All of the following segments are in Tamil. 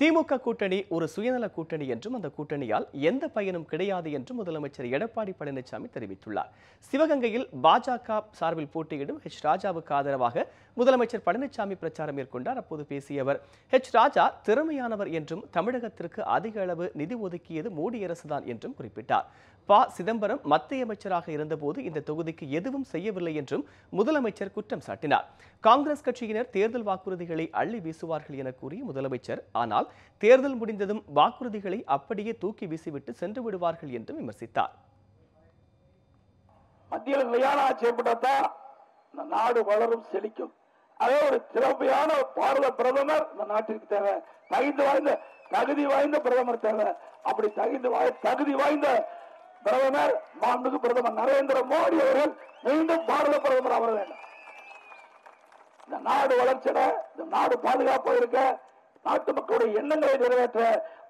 திமுக கூட்டணி ஒரு சுயநல கூட்டணி என்றும் அந்த கூட்டணியால் எந்த பயனும் கிடையாது என்றும் முதலமைச்சர் எடப்பாடி பழனிசாமி தெரிவித்துள்ளார். சிவகங்கையில் பாஜக சார்பில் போட்டியிடும் ஹெச் ராஜாவுக்கு ஆதரவாக முதலமைச்சர் பழனிசாமி பிரச்சாரம் மேற்கொண்டார். அப்போது பேசிய அவர் ஹெச் ராஜா திறமையானவர் என்றும் தமிழகத்திற்கு அதிக அளவு நிதி ஒதுக்கியது மோடி அரசுதான் என்றும் குறிப்பிட்டார். ப. சிதம்பரம் மத்திய அமைச்சராக இருந்தபோது இந்த தொகுதிக்கு எதுவும் செய்யவில்லை என்றும் முதலமைச்சர் குற்றம் சாட்டினார். காங்கிரஸ் கட்சியினர் தேர்தல் வாக்குறுதிகளை அள்ளி வீசுவார்கள் என கூறிய முதலமைச்சர் ஆனால் தேர்தல் முடிந்ததும் வாக்குறுதிகளை அப்படியே தூக்கி வீசிவிட்டு சென்று விடுவார்கள் என்று விமர்சித்தார். மத்தியில் நிலையான ஆட்சி ஏற்பட்டால் இந்த நாடு வளரும் செழிக்கும். அதே ஒரு திறமையான பாரத பிரதமர் இந்த நாட்டிற்கு தேவை. தகுதி வாய்ந்த தகுதி வாய்ந்த பிரதமர் தேவை. அப்படி தகுதி வாய் தகுதி வாய்ந்த பிரதமர் மாண்புக்கு பிரதமர் நரேந்திர மோடி அவர்கள் மீண்டும் பாரத பிரதமர் அவர் வேண்டும். இந்த நாடு வளர்ச்சிட இந்த நாடு பாதுகாப்பாக இருக்க நாட்டு மக்களுடைய எண்ணங்களை நிறைவேற்ற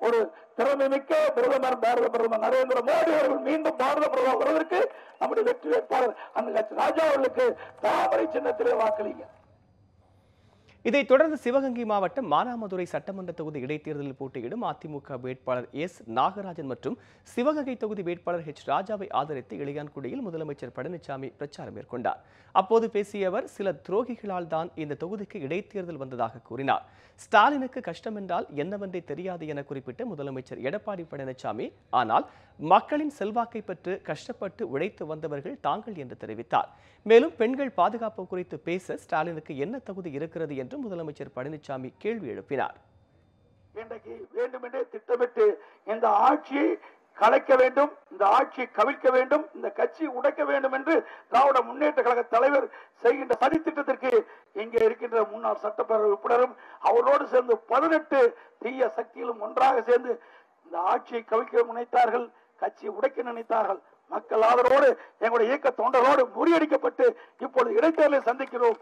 ஒரு திறமை மிக்க பிரதமர் பாரத பிரதமர் நரேந்திர மோடி அவர்கள் மீண்டும் பாரத பிரதமர் வருவதற்கு நம்முடைய வெற்றி வேட்பாளர் அந்த கட்சி ராஜா அவர்களுக்கு தாமரை சின்னத்திலே வாக்களிங்க இதைத் தொடர்ந்து சிவகங்கை மாவட்டம் மானாமதுரை சட்டமன்ற தொகுதி இடைத்தேர்தலில் போட்டியிடும் அதிமுக வேட்பாளர் எஸ். நாகராஜன் மற்றும் சிவகங்கை தொகுதி வேட்பாளர் ஹெச் ராஜாவை ஆதரித்து இளையான்குடியில் முதலமைச்சர் பழனிசாமி பிரச்சாரம் மேற்கொண்டார். அப்போது பேசிய அவர் சில துரோகிகளால் தான் இந்த தொகுதிக்கு இடைத்தேர்தல் வந்ததாக கூறினார். ஸ்டாலினுக்கு கஷ்டம் என்றால் என்னவென்றே தெரியாது என குறிப்பிட்ட முதலமைச்சர் எடப்பாடி பழனிசாமி ஆனால் மக்களின் செல்வாக்கை பெற்று கஷ்டப்பட்டு உழைத்து வந்தவர்கள் தாங்கள் என்று தெரிவித்தார். மேலும் பெண்கள் பாதுகாப்பு குறித்து பேச ஸ்டாலினுக்கு என்ன தகுதி இருக்கிறது என்று முதலமைச்சர் பழனிசாமி கேள்வி எழுப்பினார். இன்றைக்கு வேண்டுமென்றே திட்டமிட்டு இந்த ஆட்சியை கலைக்க வேண்டும் இந்த ஆட்சியை கவிழ்க்க வேண்டும் இந்த கட்சி உடைக்க வேண்டும் என்று திராவிட முன்னேற்ற கழக தலைவர் செய்கின்ற சதி திட்டத்திற்கு இங்கே இருக்கின்ற முன்னாள் சட்டப்பேரவை உறுப்பினரும் அவரோடு சேர்ந்து பதினெட்டு தீய சக்திகளும் ஒன்றாக சேர்ந்து இந்த ஆட்சியை கவிழ்க்க முனைத்தார்கள். கட்சியை உடைக்க நினைத்தார்கள். மக்கள் ஆதரவோடு எங்களுடைய இயக்க தொண்டரோடு முறியடிக்கப்பட்டு இப்பொழுது இடைத்தேர்தலை சந்திக்கிறோம்.